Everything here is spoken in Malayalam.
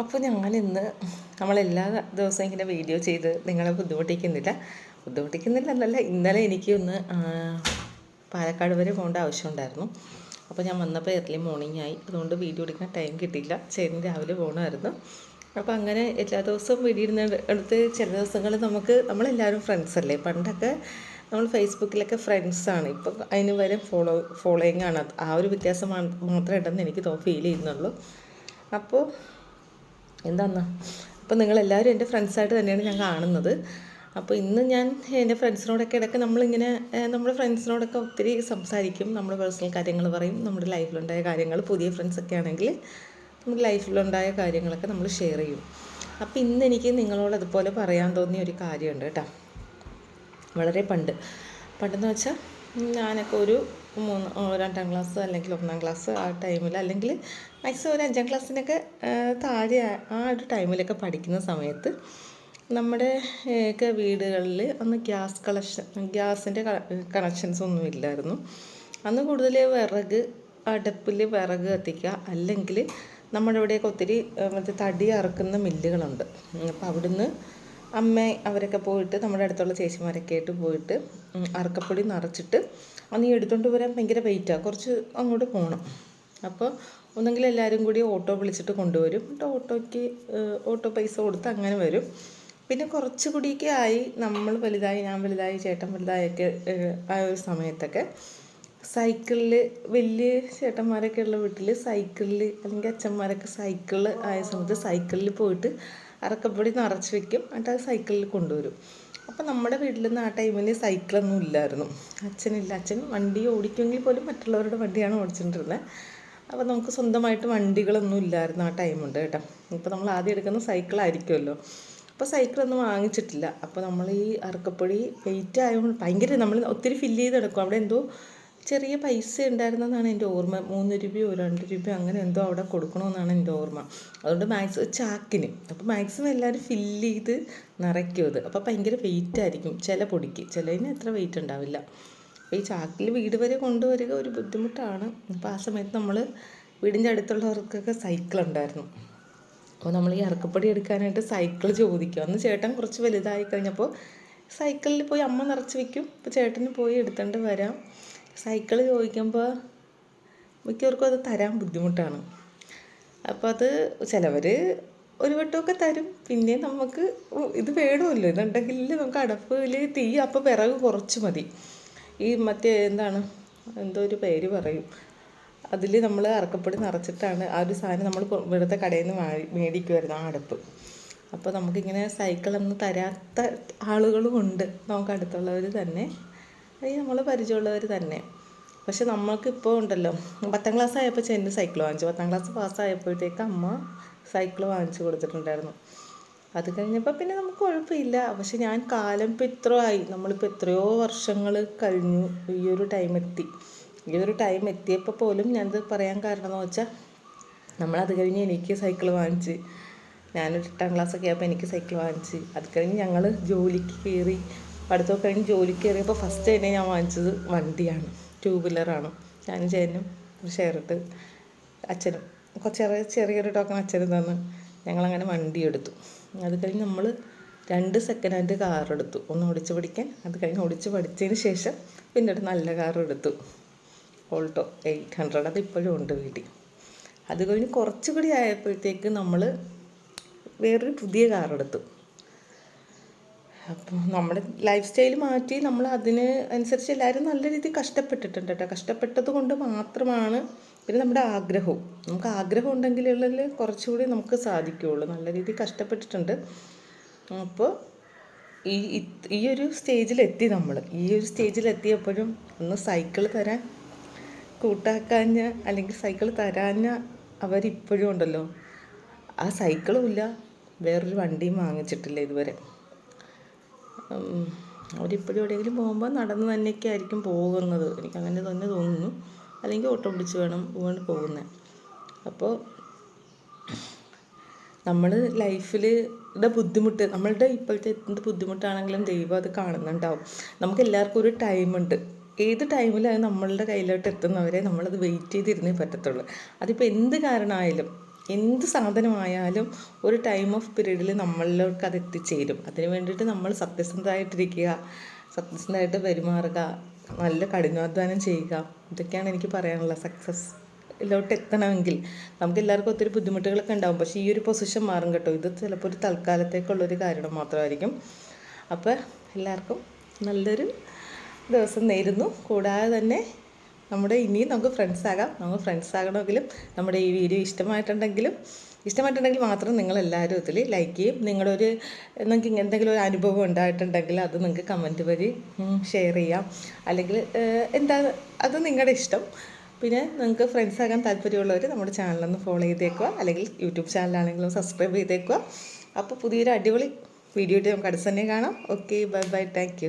അപ്പോൾ ഞാൻ ഇന്ന് നമ്മളെല്ലാ ദിവസവും ഇങ്ങനെ വീഡിയോ ചെയ്ത് നിങ്ങളെ ബുദ്ധിമുട്ടിക്കുന്നില്ല. ബുദ്ധിമുട്ടിക്കുന്നില്ല എന്നല്ല ഇന്നലെ എനിക്ക് ഒന്ന് പാലക്കാട് വരെ പോകേണ്ട ആവശ്യമുണ്ടായിരുന്നു അപ്പോൾ ഞാൻ വന്നപ്പോൾ എർലി മോർണിംഗ് ആയി. അതുകൊണ്ട് വീഡിയോ എടുക്കാൻ ടൈം കിട്ടിയില്ല. ചേട്ടൻ രാവിലെ പോകണമായിരുന്നു അപ്പോൾ അങ്ങനെ എല്ലാ ദിവസവും വീഡിയോ ഇടുന്ന എടുത്ത് ചില ദിവസങ്ങൾ നമുക്ക് നമ്മളെല്ലാവരും ഫ്രണ്ട്സ് അല്ലേ? പണ്ടൊക്കെ നമ്മൾ ഫേസ്ബുക്കിലൊക്കെ ഫ്രണ്ട്സാണ് ഇപ്പം അതിന് വരെ ഫോളോ ഫോളോയിങ് ആണ്. ആ ഒരു വ്യത്യാസം മാത്രമേ ഉണ്ടെന്ന് എനിക്ക് ഫീൽ ചെയ്യുന്നുള്ളൂ. അപ്പോൾ എന്താന്നാ? അപ്പോൾ നിങ്ങളെല്ലാവരും എന്റെ ഫ്രണ്ട്സായിട്ട് തന്നെയാണ് ഞാൻ കാണുന്നത്. അപ്പോൾ ഇന്ന് ഞാൻ എന്റെ ഫ്രണ്ട്സിനോടൊക്കെ ഇടയ്ക്ക് നമ്മളിങ്ങനെ നമ്മുടെ ഫ്രണ്ട്സിനോടൊക്കെ ഒത്തിരി സംസാരിക്കും. നമ്മുടെ പേഴ്സണൽ കാര്യങ്ങൾ പറയും. നമ്മുടെ ലൈഫിലുണ്ടായ കാര്യങ്ങൾ പുതിയ ഫ്രണ്ട്സൊക്കെ ആണെങ്കിൽ നമ്മുടെ ലൈഫിലുണ്ടായ കാര്യങ്ങളൊക്കെ നമ്മൾ ഷെയർ ചെയ്യും. അപ്പോൾ ഇന്ന് എനിക്ക് നിങ്ങളോട് അതുപോലെ പറയാൻ തോന്നിയ ഒരു കാര്യമുണ്ട് കേട്ടോ. വളരെ പണ്ട്. പണ്ടെന്ന് വെച്ചാൽ ഞാനൊക്കെ ഒരു മൂന്ന് രണ്ടാം ക്ലാസ് അല്ലെങ്കിൽ ഒന്നാം ക്ലാസ് ആ ടൈമിൽ അല്ലെങ്കിൽ മാക്സിമം ഒരു അഞ്ചാം ക്ലാസ്സിനൊക്കെ താഴെ ആ- ഒരു ടൈമിലൊക്കെ പഠിക്കുന്ന സമയത്ത് നമ്മുടെ ഒക്കെ വീടുകളിൽ ഒന്ന് ഗ്യാസ് കളക്ഷൻ ഗ്യാസിന്റെ കണക്ഷൻസ് ഒന്നും ഇല്ലായിരുന്നു. അന്ന് കൂടുതൽ വിറക് അടുപ്പിൽ വിറക് കത്തിക്കുക അല്ലെങ്കിൽ നമ്മുടെ ഇവിടെയൊക്കെ ഒത്തിരി മറ്റേ തടി അറുക്കുന്ന മില്ലുകളുണ്ട്. അപ്പോൾ അവിടുന്ന് അമ്മ അവരൊക്കെ പോയിട്ട് നമ്മുടെ അടുത്തുള്ള ചേച്ചിമാരൊക്കെ ആയിട്ട് പോയിട്ട് അറക്കപ്പൊടി നിറച്ചിട്ട് അന്ന് ഈ എടുത്തുകൊണ്ട് വരാൻ ഭയങ്കര വെയിറ്റാണ് കുറച്ച് അങ്ങോട്ട് പോകണം അപ്പോൾ ഒന്നെങ്കിൽ എല്ലാവരും കൂടി ഓട്ടോ വിളിച്ചിട്ട് കൊണ്ടുവരും. എന്നിട്ട് ഓട്ടോയ്ക്ക് ഓട്ടോ പൈസ കൊടുത്ത് അങ്ങനെ വരും. പിന്നെ കുറച്ച് കൂടിയൊക്കെ ആയി നമ്മൾ വലുതായി ഞാൻ വലുതായി ചേട്ടൻ വലുതായൊക്കെ ആ ഒരു സമയത്തൊക്കെ സൈക്കിളിൽ വലിയ ചേട്ടന്മാരൊക്കെ ഉള്ള വീട്ടിൽ സൈക്കിളിൽ അല്ലെങ്കിൽ അച്ഛന്മാരൊക്കെ സൈക്കിളിൽ ആയ സമയത്ത് സൈക്കിളിൽ പോയിട്ട് അറക്കപ്പൊടി നിറച്ച് വെക്കും. എന്നിട്ട് അത് സൈക്കിളിൽ കൊണ്ടുവരും. അപ്പോൾ നമ്മുടെ വീട്ടിൽ നിന്ന് ആ ടൈമിൽ സൈക്കിളൊന്നും ഇല്ലായിരുന്നു. അച്ഛനില്ല. അച്ഛൻ വണ്ടി ഓടിക്കുമെങ്കിൽ പോലും മറ്റുള്ളവരുടെ വണ്ടിയാണ് ഓടിച്ചിട്ടിരുന്നത് അപ്പോൾ നമുക്ക് സ്വന്തമായിട്ട് വണ്ടികളൊന്നും ഇല്ലായിരുന്നു ആ ടൈമുണ്ട് കേട്ടോ. ഇപ്പോൾ നമ്മൾ ആദ്യം എടുക്കുന്ന സൈക്കിളായിരിക്കുമല്ലോ അപ്പോൾ സൈക്കിളൊന്നും വാങ്ങിച്ചിട്ടില്ല. അപ്പോൾ നമ്മൾ ഈ അറക്കപ്പൊടി വെയിറ്റ് ആയതുകൊണ്ട് ഭയങ്കര നമ്മൾ ഒത്തിരി ഫില്ല് ചെയ്തെടുക്കും. അവിടെ എന്തോ ചെറിയ പൈസ ഉണ്ടായിരുന്നെന്നാണ് എന്റെ ഓർമ്മ. മൂന്ന് രൂപയോ രണ്ട് രൂപയോ അങ്ങനെ എന്തോ അവിടെ കൊടുക്കണമെന്നാണ് എന്റെ ഓർമ്മ. അതുകൊണ്ട് മാക്സ് ചാക്കിന്. അപ്പോൾ മാക്സിമം എല്ലാവരും ഫില്ല് ചെയ്ത് നിറയ്ക്കും അത്. അപ്പോൾ ഭയങ്കര വെയിറ്റ് ആയിരിക്കും. ചില പൊടിക്ക്. ചിലതിന് അത്ര വെയിറ്റ് ഉണ്ടാവില്ല. അപ്പോൾ ഈ ചാക്കിൽ വീട് വരെ കൊണ്ടുവരിക ഒരു ബുദ്ധിമുട്ടാണ്. അപ്പോൾ ആ സമയത്ത് നമ്മൾ വീടിന്റെ അടുത്തുള്ളവർക്കൊക്കെ സൈക്കിൾ ഉണ്ടായിരുന്നു. അപ്പോൾ നമ്മൾ ഈ ഇറക്കപ്പടി എടുക്കാനായിട്ട് സൈക്കിൾ ചോദിക്കും. അന്ന് ചേട്ടൻ കുറച്ച് വലുതായി കഴിഞ്ഞപ്പോൾ സൈക്കിളിൽ പോയി അമ്മ നിറച്ച് വെക്കും. അപ്പോൾ ചേട്ടന് പോയി എടുത്തുകൊണ്ട് വരാം. സൈക്കിൾ ചോദിക്കുമ്പോൾ മിക്കവർക്കും അത് തരാൻ ബുദ്ധിമുട്ടാണ്. അപ്പോൾ അത് ചിലവർ ഒരു വട്ടമൊക്കെ തരും. പിന്നെ നമുക്ക് ഇത് വേണമല്ലോ ഇതുണ്ടെങ്കിൽ നമുക്ക് അടപ്പിൽ തീ അപ്പോൾ വിറക് കുറച്ച് മതി. ഈ മറ്റേ എന്താണ് എന്തോ ഒരു പേര് പറയും. അതിൽ നമ്മൾ അറക്കപ്പൊടി നിറച്ചിട്ടാണ് ആ ഒരു സാധനം നമ്മൾ ഇവിടുത്തെ കടയിൽ നിന്ന് മേടിക്കുമായിരുന്നു ആ അടപ്പ്. അപ്പോൾ നമുക്കിങ്ങനെ സൈക്കിളൊന്നും തരാത്ത ആളുകളും ഉണ്ട്. നമുക്ക് അടുത്തുള്ളവർ തന്നെ. അല്ലെങ്കിൽ നമ്മളെ പരിചയമുള്ളവർ തന്നെ. പക്ഷെ നമ്മൾക്ക് ഇപ്പോൾ ഉണ്ടല്ലോ. പത്താം ക്ലാസ് ആയപ്പോൾ ചെന്ന് സൈക്കിൾ വാങ്ങിച്ചു. പത്താം ക്ലാസ് പാസ്സായപ്പോഴത്തേക്ക് അമ്മ സൈക്കിൾ വാങ്ങിച്ചു കൊടുത്തിട്ടുണ്ടായിരുന്നു. അത് കഴിഞ്ഞപ്പോൾ പിന്നെ നമുക്ക് കുഴപ്പമില്ല പക്ഷെ ഞാൻ കാലം ഇപ്പോൾ ഇത്ര ആയി. നമ്മളിപ്പോൾ എത്രയോ വർഷങ്ങൾ കഴിഞ്ഞു ഈ ഒരു ടൈം എത്തി. ഈ ഒരു ടൈം എത്തിയപ്പോൾ പോലും ഞാനത് പറയാൻ കാരണം എന്ന് വെച്ചാൽ നമ്മളത് കഴിഞ്ഞ് എനിക്ക് സൈക്കിൾ വാങ്ങിച്ച്. ഞാനൊരു എട്ടാം ക്ലാസ്സൊക്കെ ആയപ്പോൾ എനിക്ക് സൈക്കിൾ വാങ്ങിച്ച്. അത് കഴിഞ്ഞ് ഞങ്ങൾ ജോലിക്ക് കയറി പഠിത്തമൊക്കെ കഴിഞ്ഞ് ജോലിക്ക് കയറിയപ്പോൾ ഫസ്റ്റ് തന്നെ ഞാൻ വാങ്ങിച്ചത് വണ്ടിയാണ് ടൂ വീലറാണ് ഞാനും ചേട്ടനും ഷെയർ ഇട്ട് അച്ഛനും ചെറിയ ചെറിയൊരു ടോക്കൺ അച്ഛനും തന്ന് ഞങ്ങളങ്ങനെ വണ്ടി എടുത്തു. അത് കഴിഞ്ഞ് നമ്മൾ രണ്ട് സെക്കൻഡ് ഹാൻഡ് കാർ എടുത്തു. ഒന്ന് ഓടിച്ച് പഠിക്കാൻ അത് കഴിഞ്ഞ് ഓടിച്ച് പഠിച്ചതിന് ശേഷം പിന്നെ ഒരു നല്ല കാർ എടുത്തു. ഓൾട്ടോ എയ്റ്റ് ഹൺഡ്രഡ് അത് ഇപ്പോഴും ഉണ്ട് വീട്ടിൽ. അത് കഴിഞ്ഞ് കുറച്ചുകൂടി ആയപ്പോഴത്തേക്ക് നമ്മൾ വേറൊരു പുതിയ കാർ എടുത്തു. അപ്പോൾ നമ്മുടെ ലൈഫ് സ്റ്റൈൽ മാറ്റി നമ്മൾ അതിന് അനുസരിച്ച് എല്ലാവരും നല്ല രീതിയിൽ കഷ്ടപ്പെട്ടിട്ടുണ്ട് കേട്ടോ കഷ്ടപ്പെട്ടത് കൊണ്ട് മാത്രമാണ് പിന്നെ നമ്മുടെ ആഗ്രഹവും. നമുക്ക് ആഗ്രഹം ഉണ്ടെങ്കിലുള്ള കുറച്ചുകൂടി നമുക്ക് സാധിക്കുകയുള്ളൂ നല്ല രീതിയിൽ കഷ്ടപ്പെട്ടിട്ടുണ്ട്. അപ്പോൾ ഈ ഈ ഒരു സ്റ്റേജിലെത്തി നമ്മൾ. ഈ ഒരു സ്റ്റേജിലെത്തിയപ്പോഴും ഒന്ന് സൈക്കിൾ തരാൻ കൂട്ടാക്കാഞ്ഞ അല്ലെങ്കിൽ സൈക്കിൾ തരാഞ്ഞ അവരിപ്പോഴും ഉണ്ടല്ലോ. ആ സൈക്കിളും ഇല്ല. വേറൊരു വണ്ടിയും വാങ്ങിച്ചിട്ടില്ല ഇതുവരെ. അവരിപ്പോഴും എവിടെയെങ്കിലും പോകുമ്പോൾ നടന്ന് തന്നെയൊക്കെ ആയിരിക്കും പോകുന്നത്. എനിക്ക് അങ്ങനെ തന്നെ തോന്നുന്നു. അല്ലെങ്കിൽ ഓട്ടോ പിടിച്ച് വേണം പോകാൻ പോകുന്നത് അപ്പോൾ നമ്മൾ ലൈഫിൽ ബുദ്ധിമുട്ട് നമ്മളുടെ ഇപ്പോഴത്തെ എന്ത് ബുദ്ധിമുട്ടാണെങ്കിലും ദൈവം അത് കാണുന്നുണ്ടാവും. നമുക്ക് എല്ലാവർക്കും ഒരു ടൈമുണ്ട് ഏത് ടൈമിലാണ് നമ്മളുടെ കയ്യിലോട്ട് എത്തുന്നവരെ നമ്മളത് വെയിറ്റ് ചെയ്തിരുന്നേ പറ്റത്തുള്ളൂ. അതിപ്പോൾ എന്ത് കാരണമായാലും എന്ത് സാധനമായാലും ഒരു ടൈം ഓഫ് പീരീഡിൽ നമ്മളിലേക്ക് അത് എത്തിച്ചേരും. അതിന് വേണ്ടിയിട്ട് നമ്മൾ സത്യസന്ധമായിട്ടിരിക്കുക സത്യസന്ധമായിട്ട് പെരുമാറുക നല്ല കഠിനാധ്വാനം ചെയ്യുക. ഇതൊക്കെയാണ് എനിക്ക് പറയാനുള്ളത്. സക്സസ് ലോട്ട് എത്തണമെങ്കിൽ നമുക്ക് എല്ലാവർക്കും ഒത്തിരി ബുദ്ധിമുട്ടുകളൊക്കെ ഉണ്ടാകും പക്ഷേ ഈ ഒരു പൊസിഷൻ മാറും കേട്ടോ. ഇത് ചിലപ്പോൾ ഒരു തൽക്കാലത്തേക്കുള്ളൊരു കാരണം മാത്രമായിരിക്കും. അപ്പോൾ എല്ലാവർക്കും നല്ലൊരു ദിവസം നേരുന്നു. കൂടാതെ തന്നെ നമ്മുടെ ഇനിയും നമുക്ക് ഫ്രണ്ട്സ് ആകാം. നമുക്ക് ഫ്രണ്ട്സ് ആകണമെങ്കിലും നമ്മുടെ ഈ വീഡിയോ ഇഷ്ടമായിട്ടുണ്ടെങ്കിലും ഇഷ്ടമായിട്ടുണ്ടെങ്കിൽ മാത്രം നിങ്ങൾ എല്ലാവരും ഇതിൽ ലൈക്ക് ചെയ്യും. നിങ്ങളുടെ ഒരു നിങ്ങൾക്ക് എന്തെങ്കിലും ഒരു അനുഭവം ഉണ്ടായിട്ടുണ്ടെങ്കിൽ അത് നിങ്ങൾക്ക് കമന്റ് വഴി ഷെയർ ചെയ്യാം. അല്ലെങ്കിൽ എന്താ അത് നിങ്ങളുടെ ഇഷ്ടം. പിന്നെ നിങ്ങൾക്ക് ഫ്രണ്ട്സ് ആകാൻ താല്പര്യമുള്ളവർ നമ്മുടെ ചാനലൊന്ന് ഫോളോ ചെയ്തേക്കുക. അല്ലെങ്കിൽ യൂട്യൂബ് ചാനലാണെങ്കിലും സബ്സ്ക്രൈബ് ചെയ്തേക്കുക. അപ്പോൾ പുതിയൊരു അടിപൊളി വീഡിയോ ആയിട്ട് നമുക്ക് അടുത്ത് തന്നെ കാണാം. Okay bye bye thank